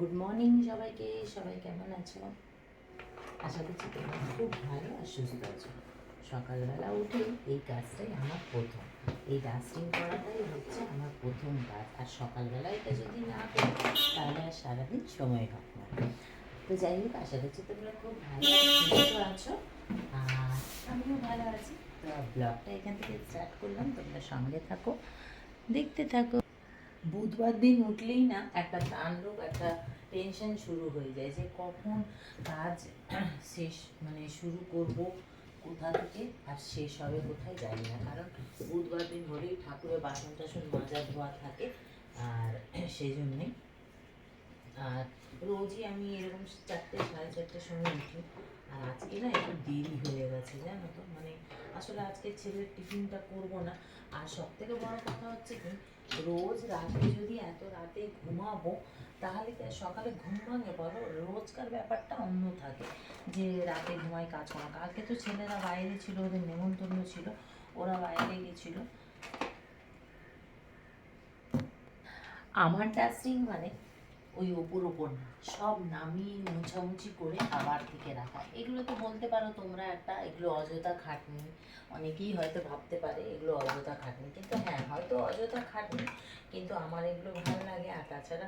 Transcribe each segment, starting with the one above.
Good morning সবাইকে। সবাই কেমন আছো? আশা করছি তোমরা খুব ভালো আর সুস্থ আছো। সকালবেলা উঠে এই কাজটাই আমার প্রথম। এই ডাস্টিং করাটাই হচ্ছে আমার প্রথম কাজ। আর সকালবেলা এটা যদি না করি, তাহলে আর সারাদিন সময় হবে না। তো যাই হোক, আশা করছি তোমরা খুব ভালো সুস্থ আছো। আর আমিও ভালো আছি। তো ব্লগটা এখান থেকে স্টার্ট করলাম। তোমরা সঙ্গে থাকো, দেখতে থাকো। বুধবার দিন উঠলেই না একটা তাণ্ডব, একটা টেনশন শুরু হয়ে যায় যে কখন কাজ শেষ মানে শুরু করব, কোথা থেকে আর শেষ হবে, কোথায় জানি না। কারণ বুধবার দিন হলেই ঠাকুরের বাসন টাসন মাজা ধোয়া থাকে, আর সেই জন্যেই আর রোজই আমি এরকম চারটে, সাড়ে চারটের সময় উঠি। আর আজকে না একটু দেরি হয়ে গেছে, জানো তো? মানে আসলে আজকে ছেলের টিফিনটা করব না। আর সব থেকে বড় কথা হচ্ছে কি, রোজ রাতে যদি এত রাতে ঘুমাবো, তাহলে কি সকালে ঘুম ভাঙে বলো? রোজকার ব্যাপারটা অন্য থাকে, যে রাতে ঘুমাই কাজ করা। কালকে তো ছেলেরা বাইরে ছিল, ওদের নেমন্তন্ন ছিল, ওরা বাইরে গেছিল। আমার ডাস্টিং মানে ওই ওপর ওপর সব নামিয়ে মুছামুছি করে আবার থেকে রাখা। এগুলো তো বলতে পারো তোমরা একটা, এগুলো অযথা খাটনি। অনেকেই হয়তো ভাবতে পারে এগুলো অযথা খাটনি। কিন্তু হ্যাঁ হয়তো অযথা খাটনি, কিন্তু আমার এগুলো ভালো লাগে। আর তাছাড়া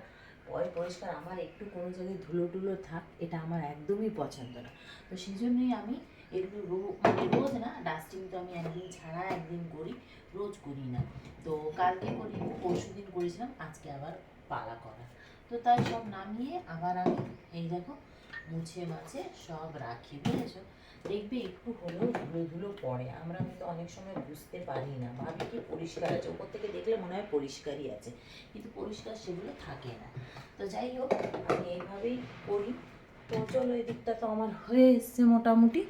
পয় পরিষ্কার, আমার একটু কোনো জায়গায় ধুলো টুলো থাক, এটা আমার একদমই পছন্দ না। তো সেই জন্যই আমি এগুলো রো মানে রোজ না ডাস্টিং তো আমি একদিন ছাড়া একদিন করি, রোজ করি না। তো কালকে করি পরশু দিন করেছিলাম, আজকে আবার পালা করা। তো তাই সব নামিয়ে আবার আমি, এই দেখো, মুছে মাছে সব রাখি, বুঝেছ? দেখবে একটু হলেও ধুলো ধুলো পড়ে। আমরা কিন্তু অনেক সময় বুঝতে পারি না। ভাবি কি পরিষ্কার আছে? ওপর থেকে দেখলে মনে হয় পরিষ্কারই আছে। কিন্তু পরিষ্কার সেগুলো থাকে না। তো যাই হোক, আমি এইভাবেই করি। তো চলো এই দিকটা তো আমার হয়ে এসছে মোটামুটি।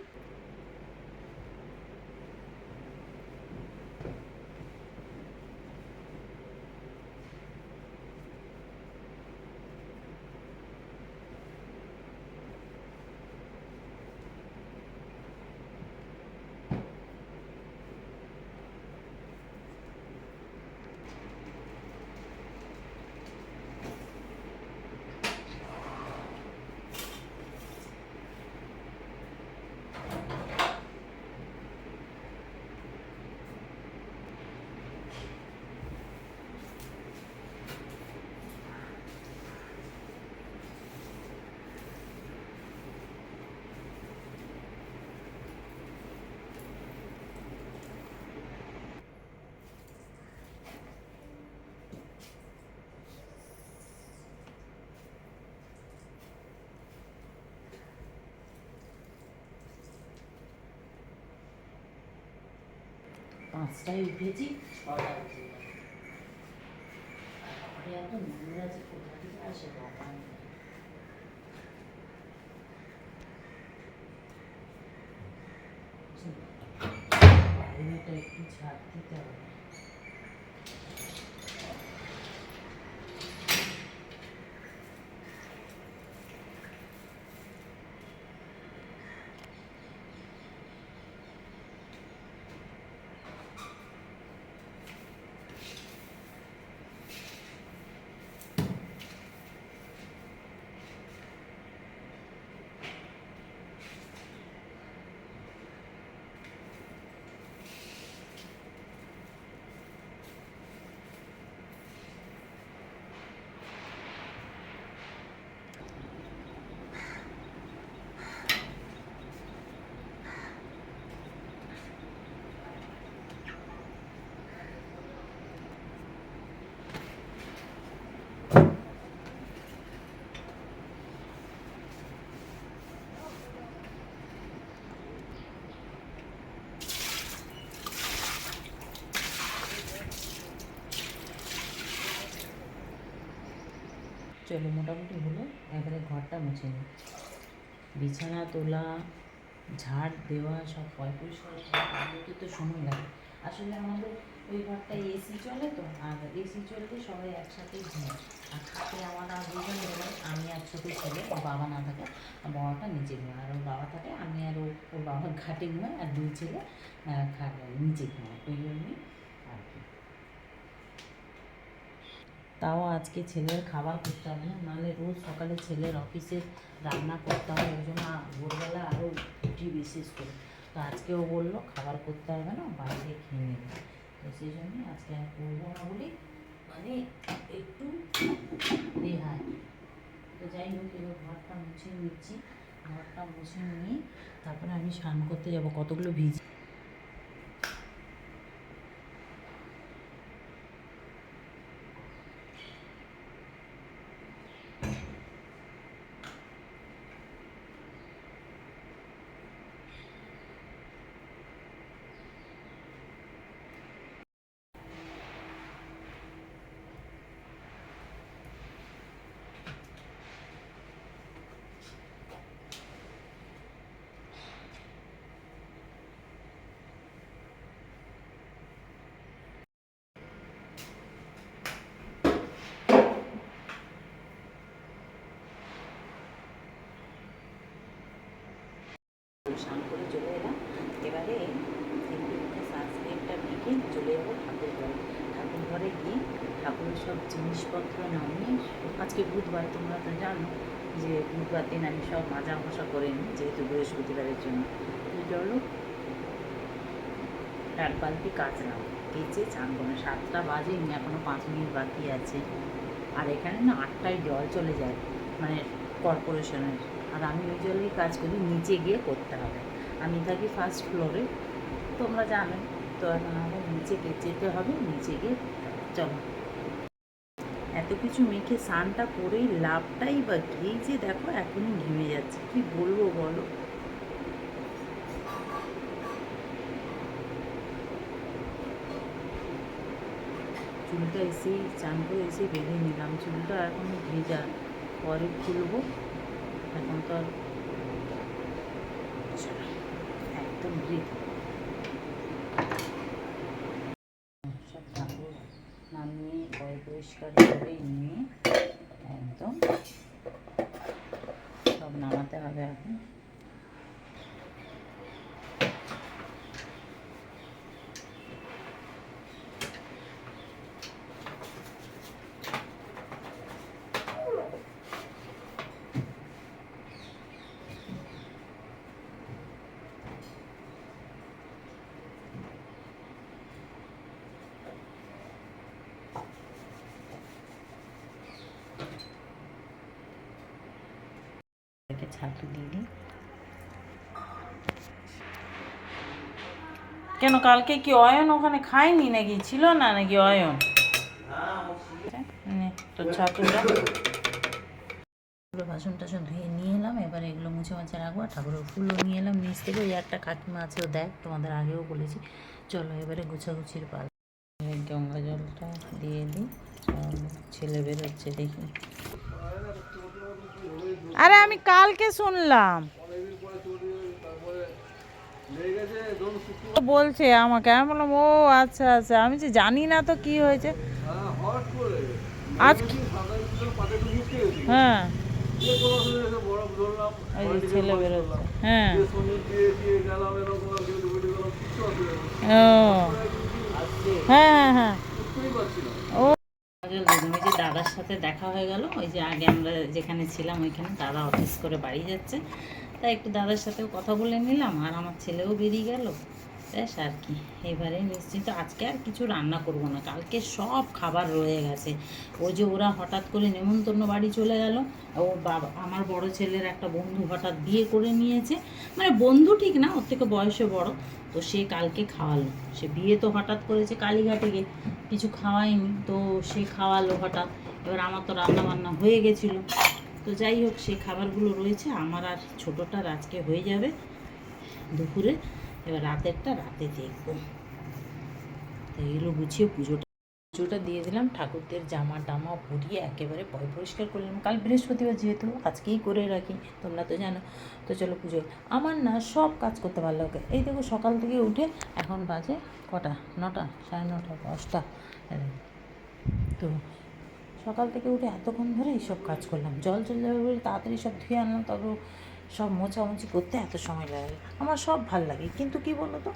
পাঁচটায় উঠেছি ছটায় উঠে ঘরে এত নোংরা যে কোথা থেকে আসে বাবা? বাইরেটা একটু ছাড় দিতে হবে। চলো মোটামুটি হলো, এবারে ঘরটা মুছে নিই বিছানা, তোলা, ঝাড় দেওয়া, সব পয় তো সময় লাগে। আসলে আমাদের ওই ঘরটায় এসি চলে তো, আর এসি চললে সবাই একসাথেই ঘুমায়। আর খাটে আমার আর দুজন ঘুমাই আমি আর ছোটো ছেলে, ওর বাবা না থাকে বাবাটা নিচে ঘুমায়। আর ওর বাবা থাকে, আমি আর ওর বাবার ঘাটে ঘুমাই, আর দুই ছেলে খাট নিচে ঘুমায়। ওই জন্যই আর কি তাও আজকে ছেলের খাবার করতে হবে না, নাহলে রোজ সকালে ছেলের অফিসে রান্না করতে হবে, ওই জন্য ভোরবেলা আরও উঠি বিশেষ করে। তো আজকেও বলল খাবার করতে হবে না, বাইরে খেয়ে নেবে। তো সেই জন্য আজকে আর করব না বলি মানে একটু রেহাই। তো যাই হোক, এবার ঘরটা মুছে নিচ্ছি, ঘরটা মুছে নিয়ে তারপরে আমি স্নান করতে যাব, কতগুলো ভিজ স্নান করে চলে এলাম। এবারে সানস্ক্রিনটা মেখে চলে যাব ঠাকুর ঘরে। ঠাকুর ঘরে গিয়ে ঠাকুরের সব জিনিসপত্র নামিয়ে, আজকে বুধবার তোমরা তো জানো যে বুধবার দিন আমি সব মাজা ঘষা করে নিই, যেহেতু বৃহস্পতিবারের জন্য। তো চলো এক বালতি কাচলাম, কেচে চান করে সাতটা বাজে এখনও পাঁচ মিনিট বাকি আছে। আর এখানে না আটটায় জল চলে যায় মানে কর্পোরেশনের আর আমি কাজ করি নিচে গিয়ে করতে হবে। আমি থাকি ফার্স্ট ফ্লোরে তোমরা জানো, তো এখন আমাদের নিচে যেতে হবে, নিচে গিয়ে চলো। এত কিছু মেখে স্নানটা করেই লাভটাই বা এই যে দেখো, এখনই ঘেমে যাচ্ছে। কি বলব বলো? চুলটা এসেই, চান করে এসে বেঁধে নিলাম। চুলটা এখনও ভেজা। পরে খুলবো। এখন তো একদম ব্রিথ সব ঠাকুর নামিয়ে পয় পরিষ্কার করে নিয়ে একদম সব নামাতে হবে এখন এটাকে ছাঁকি দিয়ে দিই। কেন কালকে কি অয়ন ওখানে খায়নি নাকি? ছিল না নাকি অয়ন? ছাতুটা বাসন টাসন ধুয়ে নিয়ে এলাম, এবার এগুলো মুছে মাছে রাখব ঠাকুরের ফুলও নিয়ে এলাম, নিচ থেকে ওই একটা কাকিমা আছে, ও দেখ, তোমাদের আগেও বলেছি। চলো এবারে গুছাগুছির পাল। গঙ্গা জলটা দিয়ে দিই ছেলে বেরোচ্ছে দেখি। আরে আমি কালকে শুনলাম। বলছে আমাকে, আমি বললাম, ও আচ্ছা আচ্ছা আমি যে জানি না তো কি হয়েছে। আজ হ্যাঁ। হ্যাঁ। ও। হ্যাঁ হ্যাঁ হ্যাঁ। সাথে দেখা হয়ে গেল। ওই যে আগে আমরা যেখানে ছিলাম ওইখানে দাদা অফিস করে বাড়ি যাচ্ছে। তাই একটু দাদার সাথেও কথা বলে নিলাম, আর আমার ছেলেও বেরিয়ে গেল। ব্যাস আর কি, এবারে নিশ্চিন্ত আজকে আর কিছু রান্না করব না। কালকে সব খাবার রয়ে গেছে। ওই যে ওরা হঠাৎ করে নেমন্তন্ন বাড়ি চলে গেল। ওর বাবা, আমার বড় ছেলের একটা বন্ধু হঠাৎ বিয়ে করে নিয়েছে। মানে বন্ধু ঠিক না, ওর থেকে বয়সে বড়। তো সে কালকে খাওয়ালো। সে বিয়ে তো হঠাৎ করেছে কালীঘাটে গিয়ে। কিছু খাওয়ায়নি, তো সে খাওয়ালো হঠাৎ। এবার আমার তো রান্না বান্না হয়ে গেছিল। তো যাই হোক সেই খাবারগুলো রয়েছে। আমার আর ছোটোটার আজকে হয়ে যাবে দুপুরে। এবার রাতেরটা রাতে দেখব। তো এগুলো গুছিয়ে পুজোটা পুজোটা দিয়ে দিলাম। ঠাকুরদের জামা টামা পরিয়ে একেবারে পয় পরিষ্কার করলাম কাল বৃহস্পতিবার যেহেতু, আজকেই করে রাখি, তোমরা তো জানো। তো চলো পুজো আমার না সব কাজ করতে ভালো লাগে। এই দেখো, সকাল থেকে উঠে এখন বাজে কটা? নটা? সাড়ে নটা, দশটা। তো সকাল থেকে উঠে এতক্ষণ ধরে এইসব কাজ করলাম। জল চলে যাবে বলে তাড়াতাড়ি সব ধুয়ে আনলাম তারপর সব মোছামুছি করতে এত সময় লাগে। আমার সব ভালো লাগে। কিন্তু কি বলো তো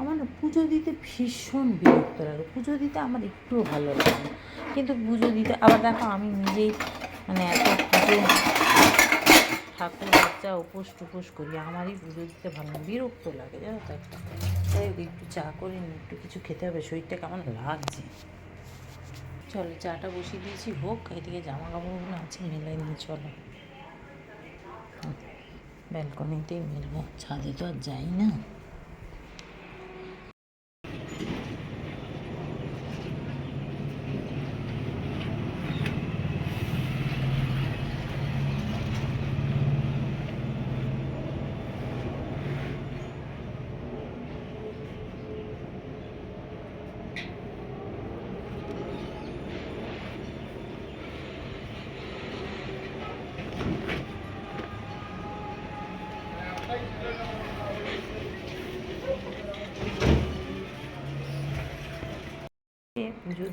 আমার না পুজো দিতে ভীষণ বিরক্ত লাগে। পুজো দিতে আমার একটুও ভালো লাগে না। কিন্তু পুজো দিতে, আবার দেখো আমি নিজেই মানে এত পুজো ঠাকুর বাচ্চা উপোস টুপোস করি, আমারই পুজো দিতে ভালো লাগে। বিরক্ত লাগে, জানো তো একটা। একটু চা করে একটু কিছু খেতে হবে, শরীরটা কেমন লাগছে। চলো, চাটা বসিয়ে দিয়েছি, হোক, এদিকে জামা কাপড়গুলো আছে, মেলাই নিয়ে চলো। ব্যালকনিতেই মেলবো, ছাদে তো আর যাই না।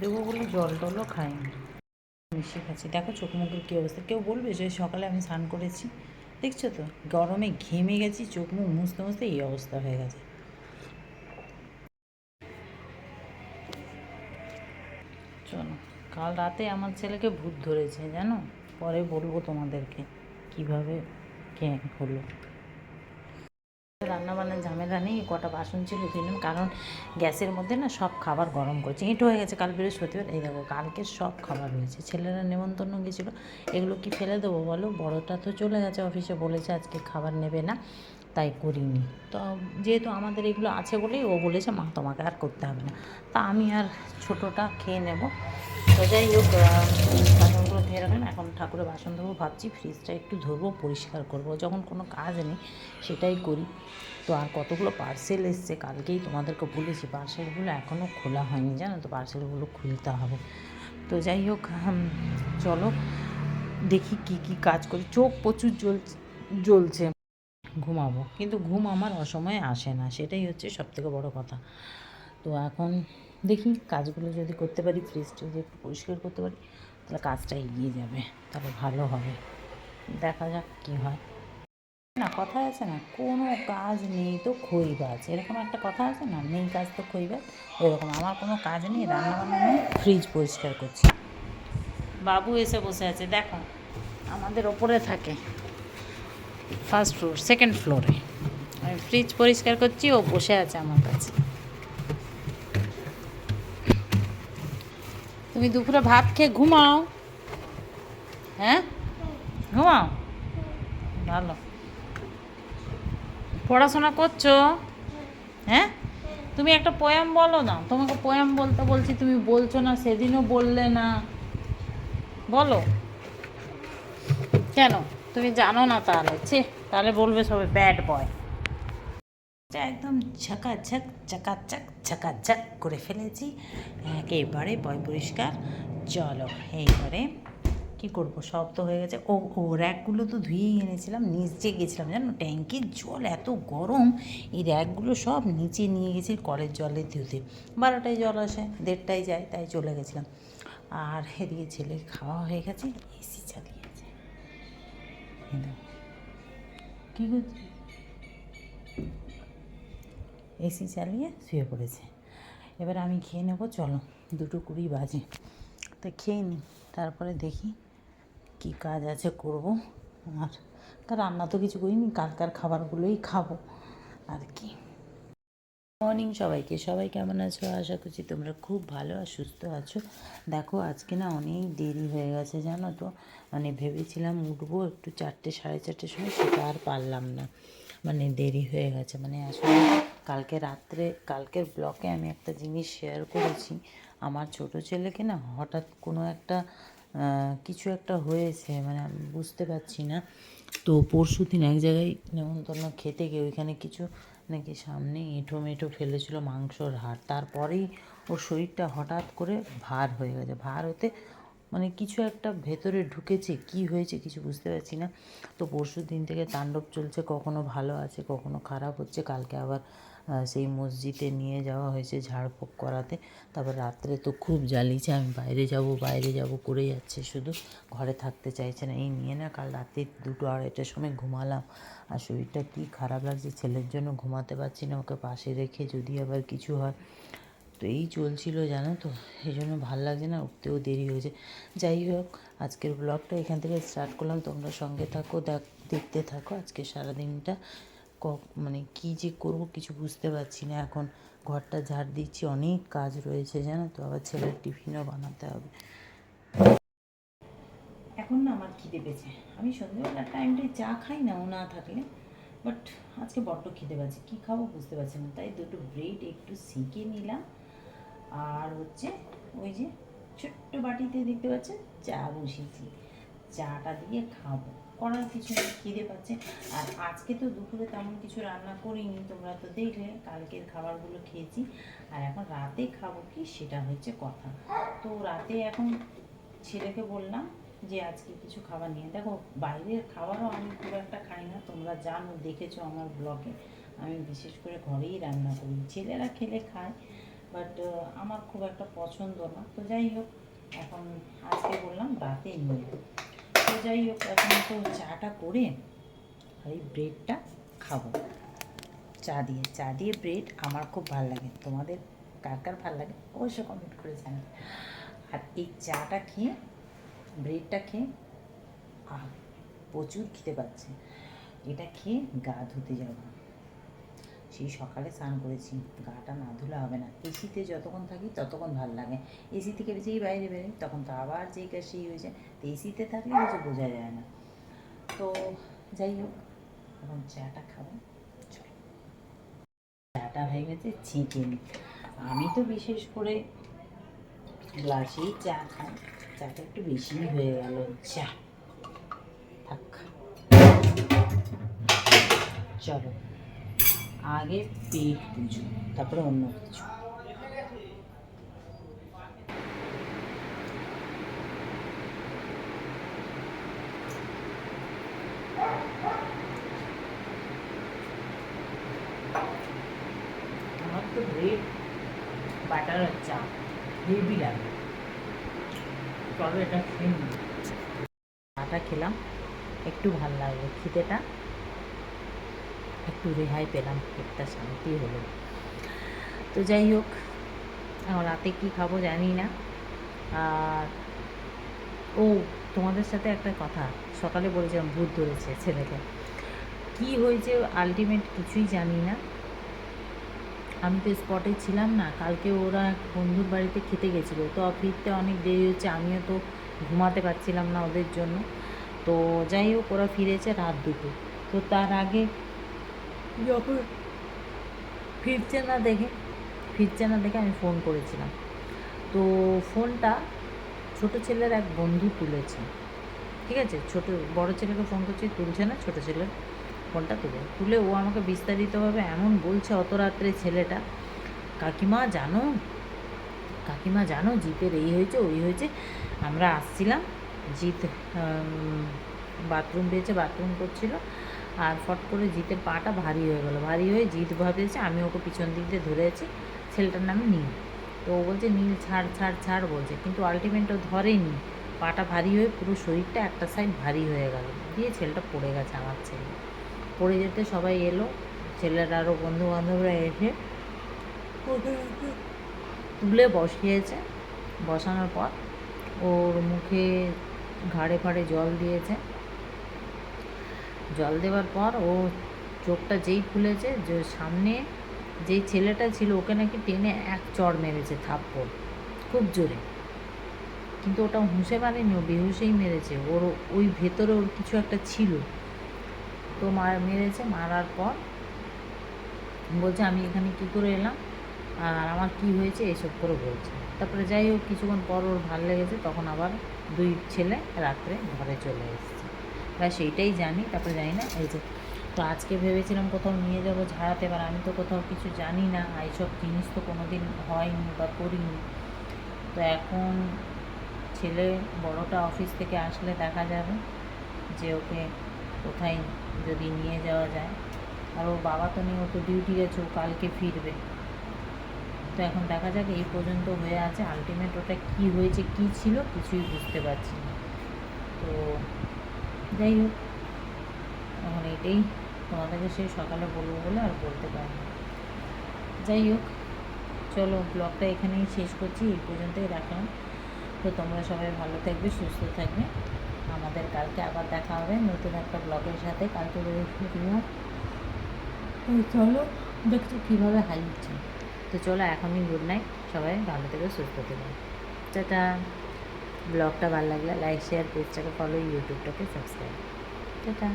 দেবো বলে জল টলও খাইনি। মিশে খাচ্ছি দেখো চোখ মুখের কী অবস্থা। কেউ বলবে যে সকালে আমি স্নান করেছি। দেখছ তো? গরমে ঘেমে গেছি, চোখ মুখ মুছতে মুছতে এই অবস্থা হয়ে গেছে। চলো, কাল রাতে আমার ছেলেকে ভূত ধরেছে, জানো? পরে বলব তোমাদেরকে কীভাবে, কে হলো। রান্না বান্নার ঝামেলা নেই, কটা বাসন ছিল দিলাম কারণ গ্যাসের মধ্যে না সব খাবার গরম করছে। ইঁট হয়ে গেছে, কাল বৃহস্পতিবার। এই দেখো, কালকে সব খাবার রয়েছে ছেলেরা নেমন্তন্ন গেছিল। এগুলো কি ফেলে দেবো বলো? বড়টা তো চলে গেছে অফিসে বলেছে আজকে খাবার নেবে না। তাই করিনি। তো যেহেতু আমাদের এগুলো আছে বলেই ও বলেছে, মা, তোমাকে আর করতে হবে না। তা আমি আর ছোটোটা খেয়ে নেব। তো যাই হোক বাসনগুলো ধুয়ে রাখলাম। এখন ঠাকুরের বাসন ধরবো ভাবছি, ফ্রিজটা একটু ধরবো পরিষ্কার করব। যখন কোনো কাজ নেই, সেটাই করি। তো আর কতগুলো পার্সেল এসছে কালকেই তোমাদেরকে বলেছি। পার্সেলগুলো এখনও খোলা হয়নি, জানো তো? পার্সেলগুলো খুলতে হবে। তো যাই হোক চলো। দেখি কি কি কাজ করি। চোখ প্রচুর জ্বলছে জ্বলছে। ঘুমাবো। কিন্তু ঘুম আমার অসময়ে আসে না, সেটাই হচ্ছে সবথেকে বড় কথা। তো এখন দেখি কাজগুলো যদি করতে পারি ফ্রিজটা যদি একটু পরিষ্কার করতে পারি, তাহলে কাজটা এগিয়ে যাবে, তাহলে ভালো হবে। দেখা যাক কী হয়। না, কথা আছে না, কোনো কাজ নেই তো খইবাজ। এরকম একটা কথা আছে না, নেই কাজ তো খইবাজ এরকম আমার কোনো কাজ নেই রান্না বান্না নেই ফ্রিজ পরিষ্কার করছি। বাবু এসে বসে আছে, দেখো, আমাদের ওপরে থাকে। ফার্স্ট ফ্লোর সেকেন্ড ফ্লোরে আমি ফ্রিজ পরিষ্কার করছি, ও বসে আছে আমার কাছে। তুমি দুপুরে ভাত খেয়ে ঘুমাও। হ্যাঁ? ঘুমাও? ভালো। পড়াশোনা করছ? হ্যাঁ? তুমি একটা পোয়াম বলো না। তোমাকে পোয়াম বলতে বলছি, তুমি বলছো না, সেদিনও বললে না। বলো। কেন? তুমি জানো না তাহলে, ছে, তাহলে বলবে সবে ব্যাড বয় একদম ঝাকাঝাক চাকাচাক ঝাকাঝাক করে ফেলেছি। একেবারে বয় পরিষ্কার। চলো, এইবারে কি করব? সব তো হয়ে গেছে। ও ও র্যাকগুলো তো ধুয়েই এনেছিলাম, নিচে গেছিলাম, জানো? ট্যাঙ্কির জল এত গরম, এই র্যাকগুলো সব নিচে নিয়ে গেছি কলের জলে ধুতে। বারোটায় জল আসে, দেড়টায় যায়, তাই চলে গেছিলাম। আর এদিকে ছেলে খাওয়া হয়ে গেছে। কী করছি? এসি চালিয়ে শুয়ে পড়েছে। এবার আমি খেয়ে নেব, চলো। দুটো কুড়ি বাজে। তো খেয়ে নিই তারপরে দেখি কি কাজ আছে করব। আর তা রান্না তো কিছু করিনি, কালকার খাবারগুলোই খাব। মর্নিং সবাইকে। সবাই কেমন আছো? আশা করছি তোমরা খুব ভালো আর সুস্থ আছো। দেখো, আজকে না অনেক দেরি হয়ে গেছে, জানো তো? মানে ভেবেছিলাম উঠবো একটু চারটে, সাড়ে চারটের সময়, সেটা আর পারলাম না। মানে দেরি হয়ে গেছে। মানে আসলে কালকে রাত্রে, কালকের ব্লকে আমি একটা জিনিস শেয়ার করেছি। আমার ছোট ছেলেকে না হঠাৎ কোনো একটা কিছু একটা হয়েছে মানে আমি বুঝতে পারছি না। তো পরশু দিন এক জায়গায় নেমন্তন্ন খেতে গিয়ে ওইখানে কিছু নাকি সামনে এঁঠো মেঠো ফেলেছিল মাংসর হাড়? তারপরেই ওর শরীরটা হঠাৎ করে ভার হয়ে গেছে। ভার হতে মানে কিছু একটা ভেতরে ঢুকেছে। কি হয়েছে কিছু বুঝতে পারছি না। তো পরশু দিন থেকে তাণ্ডব চলছে। কখনো ভালো আছে, কখনো খারাপ হচ্ছে। কালকে আবার সেই মসজিদে নিয়ে যাওয়া হয়েছে ঝাড়ফুঁক করাতে। তারপর রাত্রে তো খুব জ্বালিয়েছে, আমি বাইরে যাব বাইরে যাব, করে যাচ্ছে শুধু। ঘরে থাকতে চাইছে না, এই নিয়ে না কাল রাতে দুটো আড়াইটার সময় ঘুমালাম। আর শরীরটা কী খারাপ লাগছে, ছেলের জন্য ঘুমাতে পারছি না, ওকে পাশে রেখে যদি আবার কিছু হয়। তো এই চলছিল, জানো তো, এই জন্য ভালো লাগছে না, উঠতেও দেরি হয়েছে। যাই হোক, আজকের ব্লগটা এখান থেকে স্টার্ট করলাম। তোমরা সঙ্গে থাকো, দেখ, দেখতে থাকো আজকে সারাদিনটা। ক মানে কী যে করব কিছু বুঝতে পারছি না। এখন ঘরটা ঝাড় দিচ্ছি, অনেক কাজ রয়েছে জানো তো, আবার ছেলের টিফিনও বানাতে হবে। এখন না আমার খিদে পেয়েছে। আমি সন্ধ্যেবেলার টাইমটায় চা খাই না, ও না থাকলে বাট আজকে বড্ড খিদে পাচ্ছে। কী খাব বুঝতে পারছি না। তাই দুটো ব্রেড একটু সেঁকে নিলাম। আর হচ্ছে ওই যে ছোট্ট বাটিতে দেখতে পাচ্ছেন? চা বসিয়েছি। চাটা দিয়ে খাব। করার কিছু খিদে পাচ্ছে। আর আজকে তো দুপুরে তেমন কিছু রান্না করিনি, তোমরা তো দেখলে, কালকের খাবারগুলো খেয়েছি। আর এখন রাতে খাব কি, সেটা হচ্ছে কথা। তো রাতে এখন ছেলেকে বললাম যে, আজকে কিছু খাবার নিয়ে দেখো, বাইরের খাবারও আমি খুব একটা খাই না, তোমরা জানো, দেখেছ আমার ব্লগে আমি বিশেষ করে ঘরেই রান্না করি। ছেলেরা খেলে খায় বাট আমার খুব একটা পছন্দ না। তো যাই হোক, এখন আজকে বললাম রাতে নিয়ে তো যাই হোক, এখন তো চাটা করে ওই ব্রেডটা খাব। চা দিয়ে চা দিয়ে ব্রেড আমার খুব ভালো লাগে। তোমাদের কার কার ভালো লাগে অবশ্যই কমেন্ট করে জানাবে আর এই চাটা খেয়ে ব্রেডটা খেয়ে আর প্রচুর খেতে পাচ্ছে। এটা খেয়ে গা ধুতে যাব। সেই সকালে স্নান করেছি। গাটা না ধুলে হবে না। এসিতে যতক্ষণ থাকি ততক্ষণ ভালো লাগে। এসি থেকে যেই বাইরে বেরোই, তখন তো আবার যেই কাজ সেই হয়ে যায় তো এসিতে থাকলে কিছু বোঝা যায় না। তো যাই হোক, এখন চাটা খাব। চাটা হয়ে গেছে চিকেন আমি তো বিশেষ করে গ্লাসেই চা খাই। চাটা একটু বেশি হয়ে গেল। চা থাক। চলো। আগে পেট পুজো, তারপরে অন্য কিছু আমার তো ব্রেড বাটার চা হেভি লাগে। চলো এটা খেয়ে খেলাম, একটু ভালো লাগল, খিদেটা একটু রেহাই পেলাম পেটটা শান্তি হলো। তো যাই হোক রাতে কি খাব জানি না। আর ও, তোমাদের সাথে একটা কথা, সকালে বলেছিলাম ভূত ধরেছে ছেলেকে। কি হয়েছে আলটিমেট কিছুই জানি না। আমি তো স্পটে ছিলাম না, কালকে ওরা এক বন্ধুর বাড়িতে খেতে গেছিল, তো ফিরতে অনেক দেরি হচ্ছে আমিও তো ঘুমাতে পারছিলাম না ওদের জন্য। তো যাই হোক, ওরা ফিরেছে রাত দুটো। তো তার আগে যখন ফিরছে না দেখে, ফিরছে না দেখে আমি ফোন করেছিলাম। তো ফোনটা ছোট ছেলের এক বন্ধু তুলেছে। ঠিক আছে? ছোট, বড় ছেলেকে ফোন করছি, তুলছে না, ছোট ছেলের ফোনটা তুলে। তুলে ও আমাকে বিস্তারিতভাবে এমন বলছে অত রাত্রে ছেলেটা, কাকিমা, জানো? কাকিমা, জানো? জিতের এই হয়েছে, ওই হয়েছে। আমরা আসছিলাম, জিত বাথরুম পেয়েছে, বাথরুম করছিল। ফট করে জিতের পাটা ভারী হয়ে গেলো। ভারী হয়ে জিত ভাবেছে আমি ওকে পিছন দিক দিয়ে ধরেছি ছেলেটার নাম নীল। তো ও বলছে, নীল, ছাড় ছাড় ছাড়, বলছে। কিন্তু আলটিমেট ও ধরেনি। পাটা ভারী হয়ে পুরো শরীরটা একটা সাইড ভারী হয়ে গেল। দিয়ে ছেলেটা পড়ে গেছে আমার ছেলে। পড়ে যেতে সবাই এলো। ছেলেরা আরও বন্ধু বান্ধবরা এসে তুলে বসিয়েছে। বসানোর পর ওর মুখে ঘাড়ে ফাড়ে জল দিয়েছে। জল দেওয়ার পর ও চোখটা যেই খুলেছে যে সামনে যেই ছেলেটা ছিল, ওকে নাকি টেনে এক চড় মেরেছে থাপ্পড়, খুব জোরে। কিন্তু ওটা হুঁসে মারেনি, ও বেহুশেই মেরেছে। ওর, ওই ভেতরে ওর কিছু একটা ছিল। তো মার মেরেছে, মারার পর বলছে, আমি এখানে কি করে এলাম? আর আমার কি হয়েছে? এসব করে বলছে। তারপরে যাই হোক, কিছুক্ষণ পর ওর ভালো লেগেছে, তখন আবার দুই ছেলে রাত্রে ঘরে চলে এসেছে। ব্যাস সেইটাই জানি, তারপরে জানি না, এই যে তো আজকে ভেবেছিলাম কোথাও নিয়ে যাব ঝাড়াতে, এবার আমি তো কোথাও কিছু জানি না এইসব জিনিস তো কোনো দিন হয়নি বা করিনি। তো এখন ছেলে বড়টা অফিস থেকে আসলে দেখা যাবে যে ওকে কোথায় যদি নিয়ে যাওয়া যায়। আর ওর বাবা তো নেই ও তো ডিউটি গেছে ও কালকে ফিরবে। তো এখন দেখা যাক এই পর্যন্ত হয়ে আছে আলটিমেট ওটা কী হয়েছে, কী ছিল কিছুই বুঝতে পারছি না। তো যাই হোক এখন এটাই তোমাদেরকে সেই সকালে বলব বলে আর বলতে পারি যাই হোক, চলো ব্লগটা এখানেই শেষ করছি, এই পর্যন্তই রাখলাম। তো তোমরা সবাই ভালো থাকবে, সুস্থ থাকবে। আমাদের কালকে আবার দেখা হবে নতুন একটা ব্লগের সাথে, কালকে বৃহস্পতিবার তো চলো, দেখছ কীভাবে হাই হচ্ছে। তো চলো এখনই গুড নাইট সবাই ভালো থেকে, সুস্থ থেকো। টাটা। ব্লগটা ভালো লাগলে লাইক শেয়ার পেজটাকে ফলো ইউটিউবটাকে সাবস্ক্রাইব টাটা।